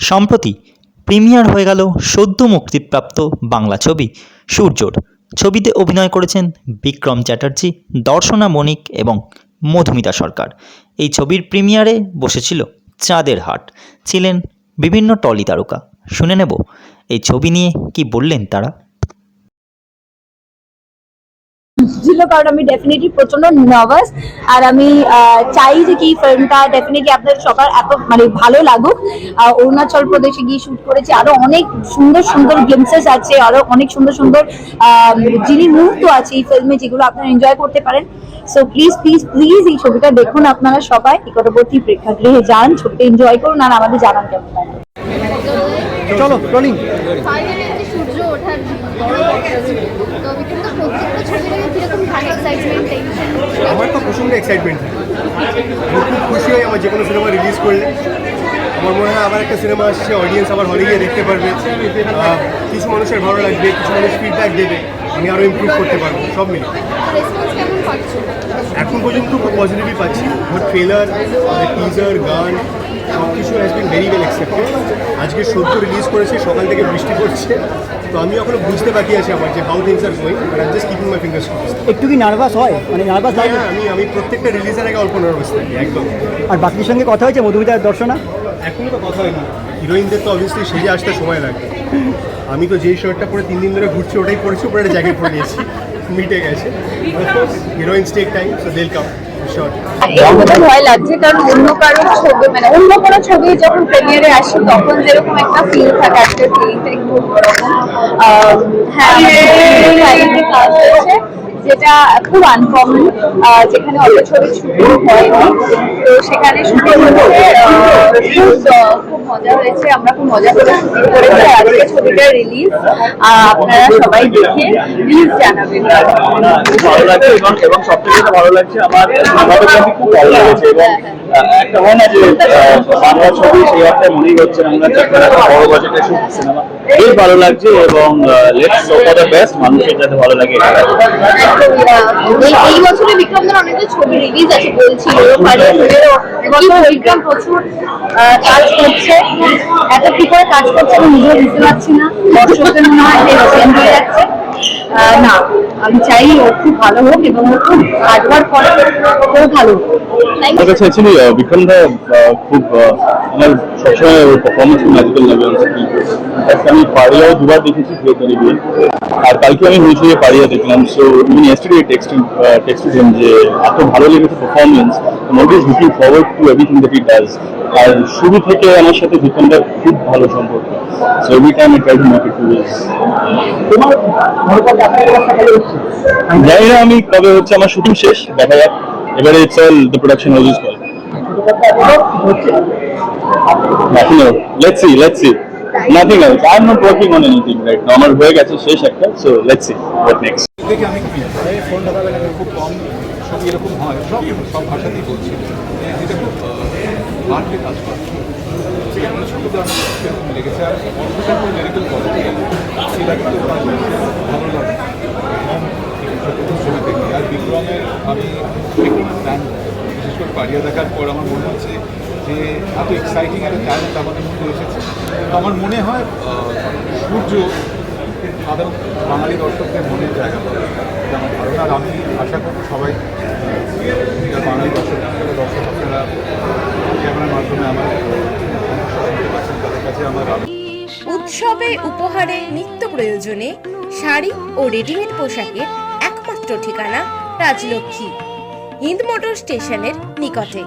সম্প্রতি প্রিমিয়ার হয়ে গেল সদ্য মুক্তিপ্রাপ্ত বাংলা ছবি সূর্যর। ছবিতে অভিনয় করেছেন বিক্রম চ্যাটার্জি, দর্শনা মণিক এবং মধুমিতা সরকার। এই ছবির প্রিমিয়ারে বসেছিল চাঁদের হাট। ছিলেন বিভিন্ন টলি তারকা। শুনে নেব, এই ছবি নিয়ে কি বললেন তারা? ছিল কারণ আমি ডেফিনেটলি প্রচণ্ড নার্ভাস আর আমি আহ, চাই যে কি ফিল্মটা ডেফিনেটলি আপনাদের সবার এত মানে ভালো লাগুক। আহ, অরুণাচল প্রদেশে গিয়ে শুট করেছি আরও অনেক সুন্দর সুন্দর গেমসেস আছে আরও অনেক সুন্দর সুন্দর আহ, যিনি মুহূর্ত আছে এই ফিল্মে যেগুলো আপনারা এনজয় করতে পারেন। সো প্লিজ প্লিজ প্লিজ এই ছবিটা দেখুন আপনারা সবাই নিকটবর্তী প্রেক্ষাগৃহে যান ছবিটা এনজয় করুন আর আমাদের জানান কেমন লাগে। চলো সূর্য ওঠার তো প্রত্যেকটা কীরকম এক্সাইটমেন্ট আমার তো প্রচণ্ড এক্সাইটমেন্ট আমি খুব খুশি হই আমার যে কোনো সিনেমা রিলিজ করলে। আমার মনে হয় আবার একটা সিনেমা আসছে অডিয়েন্স আবার হলে গিয়ে দেখতে পারবে। কিছু মানুষের ভালো লাগবে কিছু মানুষ ফিডব্যাক দেবে। আমি আরও ইমপ্রুভ করতে পারব সব মিলে। এখন পর্যন্ত খুব পজিটিভই পাচ্ছি। ওর ট্রেলার টিজার গান সব কিছু has been very well accepted আজকে সদ্য রিলিজ করেছে সকাল থেকে বৃষ্টি পড়ছে। তো আমি এখনও বুঝতে বাকি আছি আমার যে how things are going but I just keeping my fingers crossed একটু কি নার্ভাস হয়? মানে নার্ভাস লাগে? হ্যাঁ আমি আমি প্রত্যেকটা রিলিজের আগে অল্প নার্ভাস থাকি একদম। আর বাকির সঙ্গে কথা হয়েছে মধুমিতার দর্শনা? এখনও তো কথা হয়নি। হিরোইনদের তো অবভিয়াসলি সেজে আসতে সময় লাগে। আমি তো যেই শার্টটা পরে তিন দিন ধরে ঘুরছি ওটাই পরেছি উপরে একটা জ্যাকেট পরে নিয়েছি। মিটে গেছে। Heroine take time so they'll come একটু ভয় লাগছে কারণ অন্য কারও ছবি মানে অন্য কোনো ছবি যখন প্রিমিয়ারে আসে তখন যেরকম একটা ফিল থাকে আজকের ফিলিংটা একটু অন্যরকম। হ্যাঁ যেটা খুব আনকমন যেখানে অত ছবি শুটিং হয়নি। তো সেখানে শুটিং আহ, খুব আহ, খুব মজা হয়েছে আমরা খুব মজা করেছি। আজকে ছবিটা রিলিজ আপনারা সবাই দেখে প্লিজ জানাবেন। ভালো লাগছে এবং এবং সবথেকে ভালো লাগছে আমার খুব ভালো লেগেছে এবং একটা হয় না যে বাংলা ছবি সেই একটা মনেই হচ্ছে বড় বাজেটের সিনেমা বেশ ভালো লাগছে এবং let's so for the best মানুষের যাতে ভালো লাগে। এই বছরে বিক্রমদের অনেকটা ছবি রিলিজ আছে বলছিল বিক্রম প্রচুর কাজ করছে। এত কি করে কাজ করছে আমি নিজেও বুঝতে পারছি না। দর্শকদের মনে হয় চেঞ্জ হয়ে যাচ্ছে। না আমি চাই ও খুব ভালো হোক এবং ও খুব হার্ডওয়ার্ক করে। ও ভালো হোক। আমার কাছে অ্যাকচুয়ালি বিক্রম দা খুব আমার সবসময় ওর পারফরমেন্স ম্যাজিক্যাল লাগে আমি পারিয়াও দুবার দেখেছি থিয়েটারে গিয়ে আর কালকে আমি হইচইয়ে পারিয়া দেখলাম। So even yesterday texting texted him যে এত ভালো লেগেছে performance always looking forward to everything that he does আর শুরু থেকে আমার সাথে বিক্রমদার খুব ভালো সম্পর্ক। So every time I try to make it to হচ্ছে? জানি না আমি কবে হচ্ছে আমার শুটিং শেষ দেখা যাক। এবারে it's all the production house call হচ্ছে। Nothing else. Let's see. Nothing else. I'm not working on anything right now. আমার হয়ে গেছে শেষ একটা so let's see what next দেখে আমি ফোন খুব কম এরকম হয়। সব সব ভাষাতেই বলছি। যেটা খুব কাজ করে। সেখানে মানে লেগেছে। আর করে মেডিকেল ভালো লাগে। ছবি দেখি। আর বিক্রমের আমি বিশেষ করে পাড়িয়া দেখার পর আমার মনে হচ্ছে যে এত এক্সাইটিং একটা ট্যালেন্ট আমাদের মধ্যে এসেছে। তো আমার মনে হয় সূর্য সাধারণ বাঙালি দর্শকদের মনে জায়গা। পাবে আমার ধারণা আর আমি আশা করব সবাই বাঙালি দর্শক দর্শক আপনারা ক্যামেরার মাধ্যমে আমার উৎসবে উপহারে নিত্য প্রয়োজনে শাড়ি ও রেডিমেড পোশাকের একমাত্র ঠিকানা রাজলক্ষ্মী, হিন্দ মোটর স্টেশনের নিকটে।